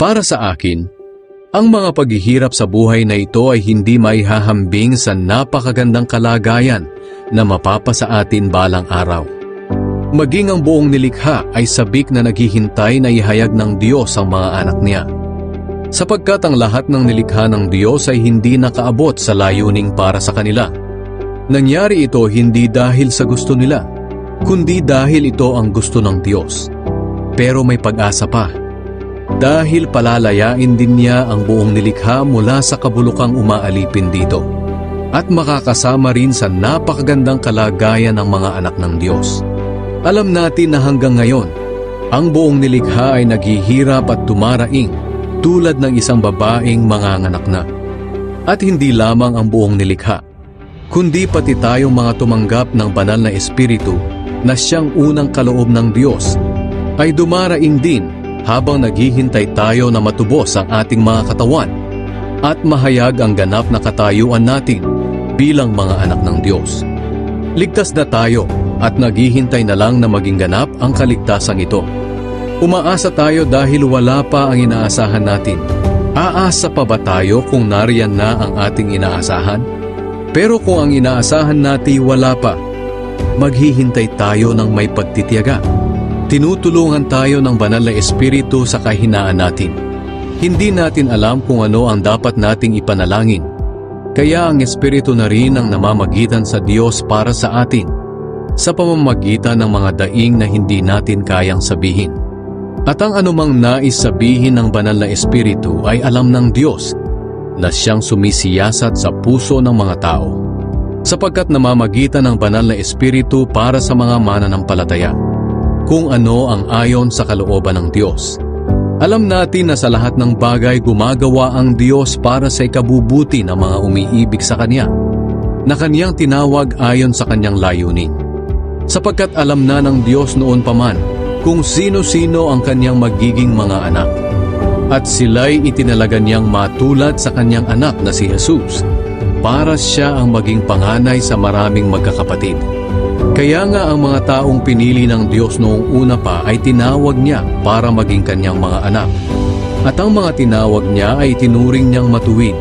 Para sa akin, ang mga paghihirap sa buhay na ito ay hindi maihahambing sa napakagandang kalagayan na mapapasa atin balang araw. Maging ang buong nilikha ay sabik na naghihintay na ihayag ng Diyos ang mga anak niya. Sapagkat ang lahat ng nilikha ng Diyos ay hindi nakaabot sa layuning para sa kanila. Nangyari ito hindi dahil sa gusto nila, kundi dahil ito ang gusto ng Diyos. Pero may pag-asa pa. Dahil palalayain din niya ang buong nilikha mula sa kabulukang umaalipin dito. At makakasama rin sa napakagandang kalagayan ng mga anak ng Diyos. Alam natin na hanggang ngayon, ang buong nilikha ay naghihirap at tumaraing tulad ng isang babaeng manganganak na. At hindi lamang ang buong nilikha, kundi pati tayong mga tumanggap ng banal na espiritu na siyang unang kaloob ng Diyos, ay dumaraing din habang naghihintay tayo na matubos ang ating mga katawan at mahayag ang ganap na katayuan natin bilang mga anak ng Diyos. Ligtas na tayo at naghihintay na lang na maging ganap ang kaligtasan ito. Umaasa tayo dahil wala pa ang inaasahan natin. Aasa pa ba tayo kung nariyan na ang ating inaasahan? Pero kung ang inaasahan natin wala pa, maghihintay tayo ng may pagtitiyaga. Tinutulungan tayo ng banal na espiritu sa kahinaan natin. Hindi natin alam kung ano ang dapat nating ipanalangin. Kaya ang espiritu na rin ang namamagitan sa Diyos para sa atin sa pamamagitan ng mga daing na hindi natin kayang sabihin. At ang anumang nais sabihin ng banal na espiritu ay alam ng Diyos na siyang sumisiyasat sa puso ng mga tao sapagkat namamagitan ng banal na espiritu para sa mga mananampalataya kung ano ang ayon sa kalooban ng Diyos. Alam natin na sa lahat ng bagay gumagawa ang Diyos para sa ikabubuti ng mga umiibig sa Kanya, na Kanyang tinawag ayon sa Kanyang layunin. Sapagkat alam na ng Diyos noon pa man kung sino-sino ang Kanyang magiging mga anak. At sila'y itinalaga niyang matulad sa Kanyang anak na si Jesus, para siya ang maging panganay sa maraming magkakapatid. Kaya nga ang mga taong pinili ng Diyos noong una pa ay tinawag niya para maging kanyang mga anak. At ang mga tinawag niya ay itinuring niyang matuwid.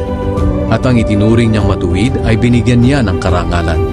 At ang itinuring niyang matuwid ay binigyan niya ng karangalan.